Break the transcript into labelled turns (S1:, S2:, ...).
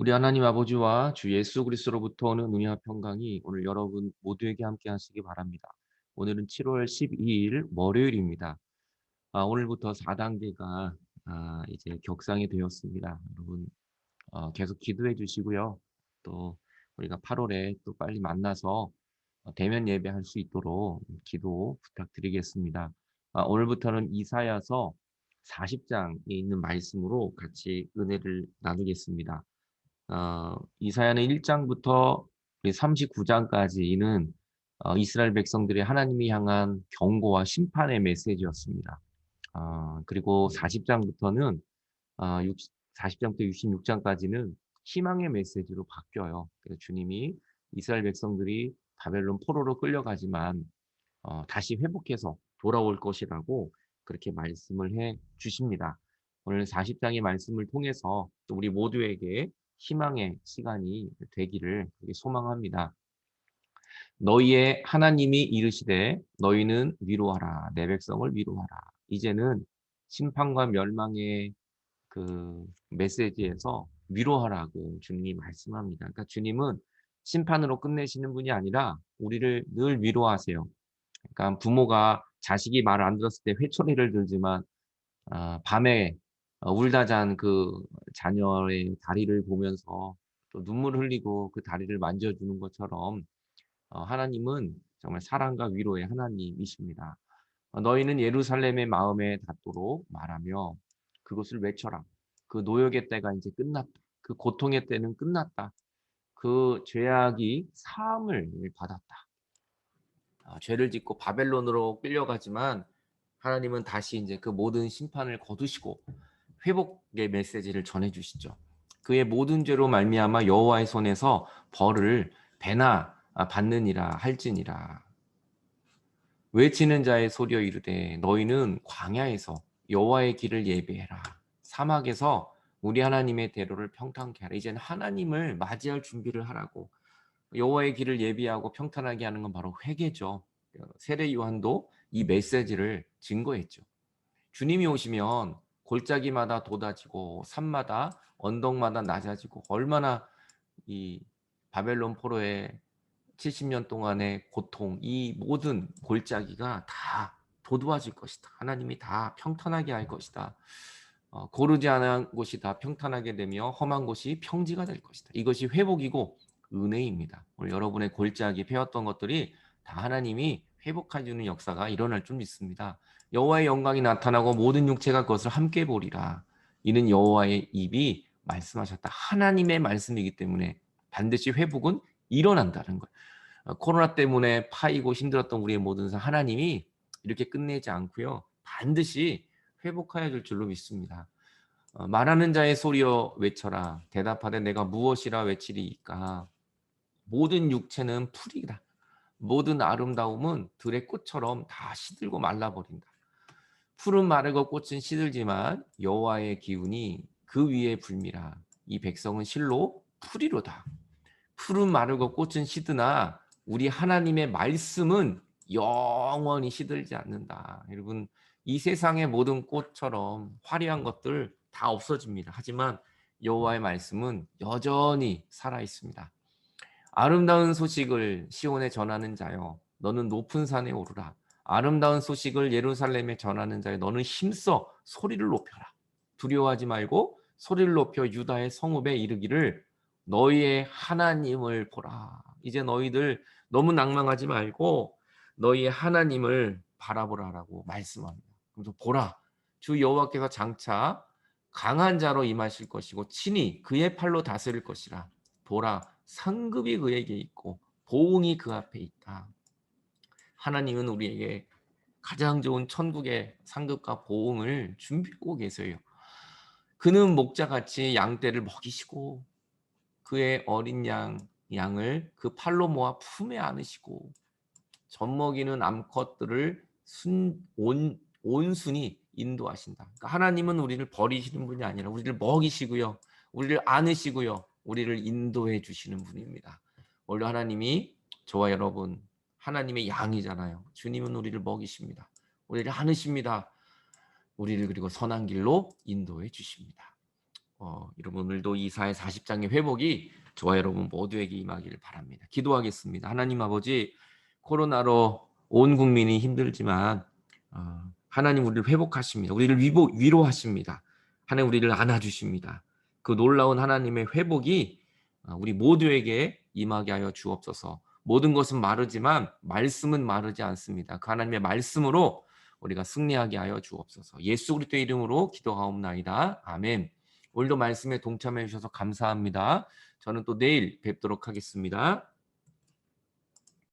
S1: 우리 하나님 아버지와 주 예수 그리스도로부터 오는 은혜와 평강이 오늘 여러분 모두에게 함께 하시기 바랍니다. 오늘은 7월 12일 월요일입니다. 아, 오늘부터 4단계가 아, 이제 격상이 되었습니다. 여러분 어, 계속 기도해 주시고요. 또 우리가 8월에 또 빨리 만나서 어, 대면 예배할 수 있도록 기도 부탁드리겠습니다. 아, 오늘부터는 이사야서 40장에 있는 말씀으로 같이 은혜를 나누겠습니다. 어, 이사야는 1장부터 39장까지는 어, 이스라엘 백성들이 하나님이 향한 경고와 심판의 메시지였습니다. 어, 그리고 40장부터는 어, 60, 40장부터 66장까지는 희망의 메시지로 바뀌어요. 그래서 주님이 이스라엘 백성들이 바벨론 포로로 끌려가지만 어, 다시 회복해서 돌아올 것이라고 그렇게 말씀을 해 주십니다. 오늘 40장의 말씀을 통해서 또 우리 모두에게 희망의 시간이 되기를 소망합니다. 너희의 하나님이 이르시되 너희는 위로하라 내 백성을 위로하라 이제는 심판과 멸망의 그 메시지에서 위로하라고 주님이 말씀합니다. 그러니까 주님은 심판으로 끝내시는 분이 아니라 우리를 늘 위로하세요. 그러니까 부모가 자식이 말안 들었을 때 회초리를 들지만 아, 밤에 어, 울다 잔 그 자녀의 다리를 보면서 또 눈물 흘리고 그 다리를 만져주는 것처럼 어, 하나님은 정말 사랑과 위로의 하나님이십니다. 어, 너희는 예루살렘의 마음에 닿도록 말하며 그것을 외쳐라. 그 노역의 때가 이제 끝났다. 그 고통의 때는 끝났다. 그 죄악이 사함을 받았다. 아, 죄를 짓고 바벨론으로 끌려가지만 하나님은 다시 이제 그 모든 심판을 거두시고 회복의 메시지를 전해 주시죠. 그의 모든 죄로 말미암아 여호와의 손에서 벌을 배나 받느니라 할지니라. 외치는 자의 소리여 이르되 너희는 광야에서 여호와의 길을 예배해라. 사막에서 우리 하나님의 대로를 평탄케 하라. 이제는 하나님을 맞이할 준비를 하라고. 여호와의 길을 예비하고 평탄하게 하는 건 바로 회개죠. 세례 요한도 이 메시지를 증거했죠. 주님이 오시면 골짜기마다 돋아지고 산마다 언덕마다 낮아지고 얼마나 이 바벨론 포로의 70년 동안의 고통 이 모든 골짜기가 다 도도해질 것이다. 하나님이 다 평탄하게 할 것이다. 어, 고르지 않은 곳이 다 평탄하게 되며 험한 곳이 평지가 될 것이다. 이것이 회복이고 은혜입니다. 여러분의 골짜기 패였던 것들이 다 하나님이 회복해 주는 역사가 일어날 줄 믿습니다. 여호와의 영광이 나타나고 모든 육체가 그것을 함께 보리라. 이는 여호와의 입이 말씀하셨다. 하나님의 말씀이기 때문에 반드시 회복은 일어난다는 거예요. 어, 코로나 때문에 파이고 힘들었던 우리의 모든 사 하나님이 이렇게 끝내지 않고요. 반드시 회복하여 줄 줄로 믿습니다. 어, 말하는 자의 소리여 외쳐라. 대답하되 내가 무엇이라 외치리이까. 모든 육체는 풀이다. 모든 아름다움은 들의 꽃처럼 다 시들고 말라버린다. 풀은 마르고 꽃은 시들지만 여호와의 기운이 그 위에 불미라. 이 백성은 실로 풀이로다. 풀은 마르고 꽃은 시드나 우리 하나님의 말씀은 영원히 시들지 않는다. 여러분 이 세상의 모든 꽃처럼 화려한 것들 다 없어집니다. 하지만 여호와의 말씀은 여전히 살아 있습니다. 아름다운 소식을 시온에 전하는 자여 너는 높은 산에 오르라. 아름다운 소식을 예루살렘에 전하는 자여 너는 힘써 소리를 높여라. 두려워하지 말고 소리를 높여 유다의 성읍에 이르기를 너희의 하나님을 보라. 이제 너희들 너무 낭망하지 말고 너희의 하나님을 바라보라라고 말씀합니다. 그래서 보라 주 여호와께서 장차 강한 자로 임하실 것이고 친히 그의 팔로 다스릴 것이라. 보라 상급이 그에게 있고 보응이 그 앞에 있다. 하나님은 우리에게 가장 좋은 천국의 상급과 보응을 준비하고 계세요. 그는 목자같이 양떼를 먹이시고 그의 어린 양 양을 그 팔로 모아 품에 안으시고 젖먹이는 암컷들을 순, 온, 온순히 인도하신다. 그러니까 하나님은 우리를 버리시는 분이 아니라 우리를 먹이시고요. 우리를 안으시고요. 우리를 인도해 주시는 분입니다. 원래 하나님이 저와 여러분 하나님의 양이잖아요. 주님은 우리를 먹이십니다. 우리를 안으십니다. 우리를 그리고 선한 길로 인도해 주십니다. 어, 여러분 오늘도 이사의 40장의 회복이 저와 여러분 모두에게 임하기를 바랍니다. 기도하겠습니다. 하나님 아버지 코로나로 온 국민이 힘들지만 어, 하나님 우리를 회복하십니다. 우리를 위보, 위로하십니다. 하나님 우리를 안아주십니다. 그 놀라운 하나님의 회복이 어, 우리 모두에게 임하게 하여 주옵소서. 모든 것은 마르지만 말씀은 마르지 않습니다. 그 하나님의 말씀으로 우리가 승리하게 하여 주옵소서. 예수 그리스도의 이름으로 기도하옵나이다. 아멘. 오늘도 말씀에 동참해 주셔서 감사합니다. 저는 또 내일 뵙도록 하겠습니다.